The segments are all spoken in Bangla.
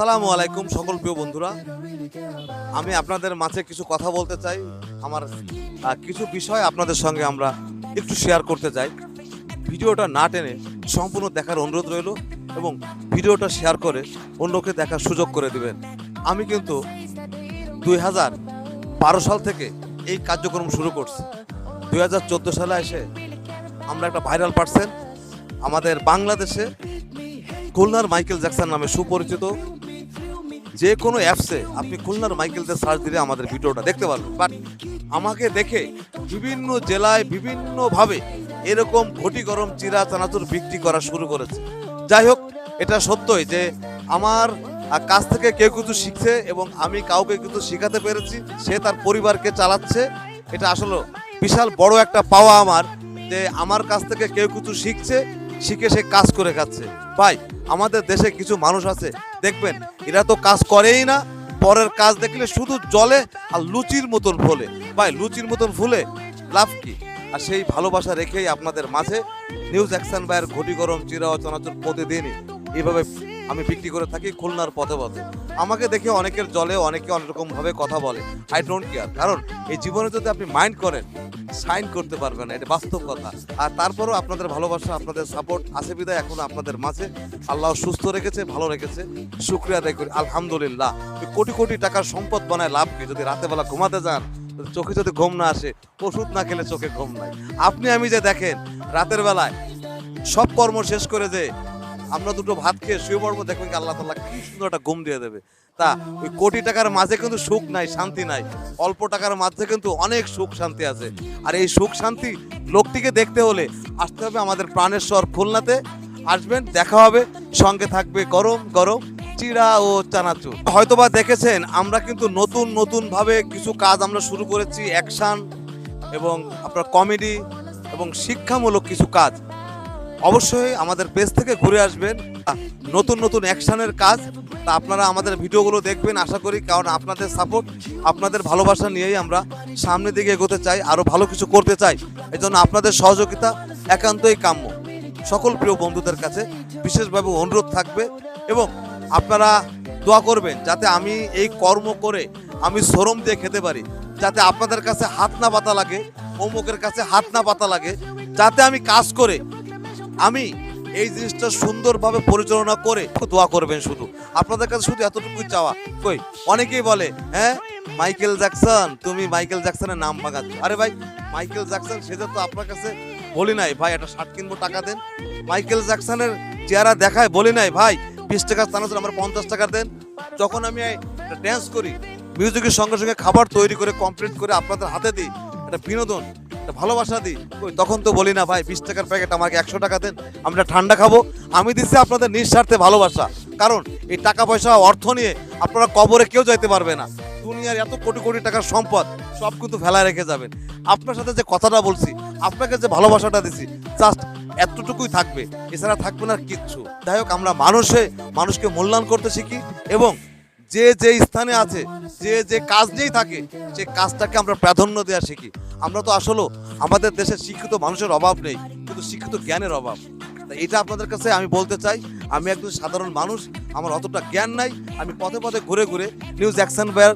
আসসালামু আলাইকুম সকল প্রিয় বন্ধুরা। আমি আপনাদের মাঝে কিছু কথা বলতে চাই। আমার কিছু বিষয় আপনাদের সঙ্গে আমরা একটু শেয়ার করতে চাই। ভিডিওটা না টেনে সম্পূর্ণ দেখার অনুরোধ রইল এবং ভিডিওটা শেয়ার করে অন্যকে দেখার সুযোগ করে দিবেন। আমি কিন্তু দুই হাজার বারো সাল থেকে এই কার্যক্রম শুরু করছি। দুই হাজার চোদ্দ সালে এসে আমরা একটা ভাইরাল পার্সেন আমাদের বাংলাদেশে খুলনার মাইকেল জ্যাকসন নামে সুপরিচিত যে কোনো অ্যাপসে আপনি খুলনার মাইকেলদের সার্চ দিলে আমাদের ভিডিওটা দেখতে পারবেন। বাট আমাকে দেখে বিভিন্ন জেলায় বিভিন্নভাবে এরকম ঘটি গরম চিরা চানাচুর বিক্রি করা শুরু করেছে। যাই হোক, এটা সত্যই যে আমার কাছ থেকে কেউ কিছু শিখছে এবং আমি কাউকে কিছু শেখাতে পেরেছি, সে তার পরিবারকে চালাচ্ছে। এটা আসলে বিশাল বড় একটা পাওয়া আমার যে আমার কাছ থেকে কেউ কিছু শিখছে, শিখে সে কাজ করে খাচ্ছে। ভাই, আমাদের দেশে কিছু মানুষ আছে দেখবেন, এরা তো কাজ করেই না, পরের কাজ দেখলে শুধু জলে আর লুচির মতন ফলে। ভাই, লুচির মতন ফুলে লাভ কি? আর সেই ভালোবাসা রেখেই আপনাদের মাঝে নিউজ অ্যাকশন ভাইয়ের ঘটি গরম, চিরা চনাচুর প্রতিদিনই। এইভাবে আমি বিক্রি করে থাকি খুলনার পথে পথে। আমাকে দেখে অনেকের জলে অনেকে অনেক রকম ভাবে কথা বলে। আই ডোন্ট কেয়ার কারণ এই জীবনে যদি আপনি মাইন্ড করেন সাইন করতে পারবেন না, এটা বাস্তব কথা। আর তারপরেও আপনাদের ভালোবাসা, আপনাদের সাপোর্ট আছে বিদায় এখন আপনাদের মাঝে। আল্লাহ সুস্থ রেখেছে, ভালো রেখেছে। শুক্রিয়া আদায় করি। আলহামদুলিল্লাহ। কোটি কোটি টাকার সম্পদ বানায় লাভ কি? যদি রাতে বেলা ঘুমাতে যান চোখে যদি ঘুম না আসে, ওষুধ না খেলে চোখে ঘুম নাই। আপনি, আমি যে দেখেন, রাতের বেলায় সব কর্ম শেষ করে যে আমরা দুটো ভাত খেয়ে শুয়ে পড়ব, দেখবেন আল্লাহ তাল্লাহ কি সুন্দর একটা ঘুম দিয়ে দেবে। তা ওই কোটি টাকার মাঝে কিন্তু সুখ নাই, শান্তি নাই। অল্প টাকার মাঝে কিন্তু অনেক সুখ শান্তি আছে। আর এই সুখ শান্তি লোকটিকে দেখতে হলে আসতে হবে আমাদের প্রাণেশ্বর খুলনাতে। আসবেন, দেখা হবে, সঙ্গে থাকবে গরম গরম, চিড়া ও চানাচুর। হয়তোবা দেখেছেন, আমরা কিন্তু নতুন নতুন ভাবে কিছু কাজ আমরা শুরু করেছি, অ্যাকশন এবং আপনার কমেডি এবং শিক্ষামূলক কিছু কাজ। অবশ্যই আমাদের পেজ থেকে ঘুরে আসবেন। নতুন নতুন অ্যাকশনের কাজ, তা আপনারা আমাদের ভিডিওগুলো দেখবেন, আশা করি, কারণ আপনাদের সাপোর্ট আপনাদের ভালোবাসা নিয়েই আমরা সামনের দিকে এগোতে চাই আরও ভালো কিছু করতে চাই। এই জন্য আপনাদের সহযোগিতা একান্তই কাম্য। সকল প্রিয় বন্ধুদের কাছে বিশেষভাবে অনুরোধ থাকবে এবং আপনারা দোয়া করবেন যাতে আমি এই কর্ম করে আমি শ্রম দিয়ে খেতে পারি, যাতে আপনাদের কাছে হাত না পাতা লাগে, অমুকের কাছে হাত না পাতা লাগে, যাতে আমি কাজ করে আমি এই জিনিসটা সুন্দরভাবে পরিচালনা করে দোয়া করবেন শুধু। আপনাদের কাছে শুধু এতটুকুই চাওয়া। কই, অনেকেই বলে হ্যাঁ মাইকেল জ্যাকসন, তুমি মাইকেল জ্যাকসনের নাম ভাঙাচ্ছ। আরে ভাই, মাইকেল জ্যাকসন সেটা তো আপনার কাছে বলি নাই। ভাই, একটা শার্ট কিনবো, টাকা দেন। মাইকেল জ্যাকসনের চেহারা দেখায় বলি নাই। ভাই, বিশ টাকা স্থান আমার পঞ্চাশ টাকা দেন। যখন আমি ড্যান্স করি মিউজিকের সঙ্গে সঙ্গে খাবার তৈরি করে কমপ্লিট করে আপনাদের হাতে দিই, একটা বিনোদন ভালোবাসা দিই। কই, তখন তো বলি না, ভাই, বিশ টাকার প্যাকেট আমাকে একশো টাকা দেন, আমরা ঠান্ডা খাব। আমি দিচ্ছি আপনাদের নিঃস্বার্থে ভালোবাসা। কারণ এই টাকা পয়সা, অর্থ নিয়ে আপনারা কবরে কেউ যাইতে পারবে না। দুনিয়ার এত কোটি কোটি টাকার সম্পদ, সব কিন্তু ফেলা রেখে যাবেন আপনার সাথে যে কথাটা বলছি, আপনাকে যে ভালোবাসাটা দিছি জাস্ট এতটুকুই থাকবে। এছাড়া থাকবে না কিচ্ছু। যাই হোক, আমরা মানুষে মানুষকে মূল্যায়ন করতে শিখি এবং যে যে স্থানে আছে, যে যে কাজ নিয়েই থাকে, সে কাজটাকে আমরা প্রাধান্য দেওয়া শিখি। আমরা তো আসলে আমাদের দেশে শিক্ষিত মানুষের অভাব নেই, কিন্তু শিক্ষিত জ্ঞানের অভাব। এটা আপনাদের কাছে আমি বলতে চাই আমি একজন সাধারণ মানুষ, আমার অতটা জ্ঞান নাই, আমি পথে পথে ঘুরে ঘুরে নিউজ অ্যাকশন বেয়ার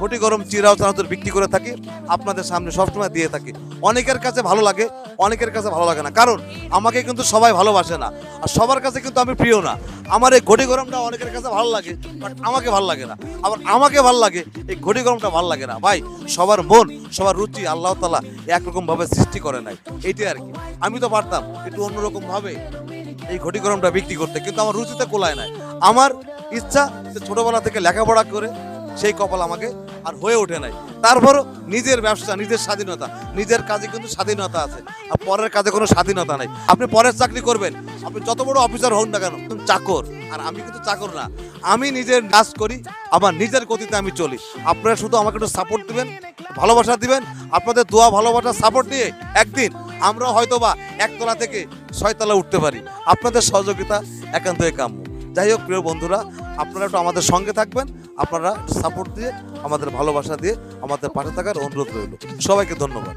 কোটি গরম চিরাও চানাচুর বিক্রি করে থাকি, আপনাদের সামনে সবসময় দিয়ে থাকি। অনেকের কাছে ভালো লাগে, অনেকের কাছে ভালো লাগে না। কারণ আমাকে কিন্তু সবাই ভালোবাসে না। আর সবার কাছে কিন্তু আমি প্রিয় না। আমার এই ঘটি গরমটা অনেকের কাছে ভালো লাগে বাট আমাকে ভালো লাগে না। আবার আমাকে ভালো লাগে, এই ঘটি গরমটা ভালো লাগে না। ভাই, সবার মন, সবার রুচি আল্লাহ তালা একরকম ভাবে সৃষ্টি করে নাই। এইটাই আর কি। আমি তো পারতাম, একটু অন্যরকম ভাবে এই ঘটি বিক্রি করতে, কিন্তু আমার রুচিতে কোলায় নাই। আমার ইচ্ছা যে ছোটবেলা থেকে লেখাপড়া করে সেই কপাল আমাকে আর হয়ে ওঠে নাই। তারপরও নিজের ব্যবসা, নিজের স্বাধীনতা, নিজের কাজে কিন্তু স্বাধীনতা আছে। আর পরের কাজে কোনো স্বাধীনতা নাই। আপনি পরের চাকরি করবেন, আপনি যত বড় অফিসার হন না কেন চাকর। আর আমি কিন্তু চাকর না। আমি নিজের কাজ করি, আমার নিজের গতিতে আমি চলি। আপনারা শুধু আমাকে একটু সাপোর্ট দিবেন, ভালোবাসা দিবেন। আপনাদের দোয়া, ভালোবাসা সাপোর্ট নিয়ে একদিন আমরা হয়তোবা একতলা থেকে ছয়তলা উঠতে পারি। আপনাদের সহযোগিতা একান্তই কাম্য যাই হোক, প্রিয় বন্ধুরা, আপনারা একটু আমাদের সঙ্গে থাকবেন। আপনারা সাপোর্ট দিয়ে, আমাদের ভালোবাসা দিয়ে আমাদের পাশে থাকার অনুরোধ রইল। সবাইকে ধন্যবাদ।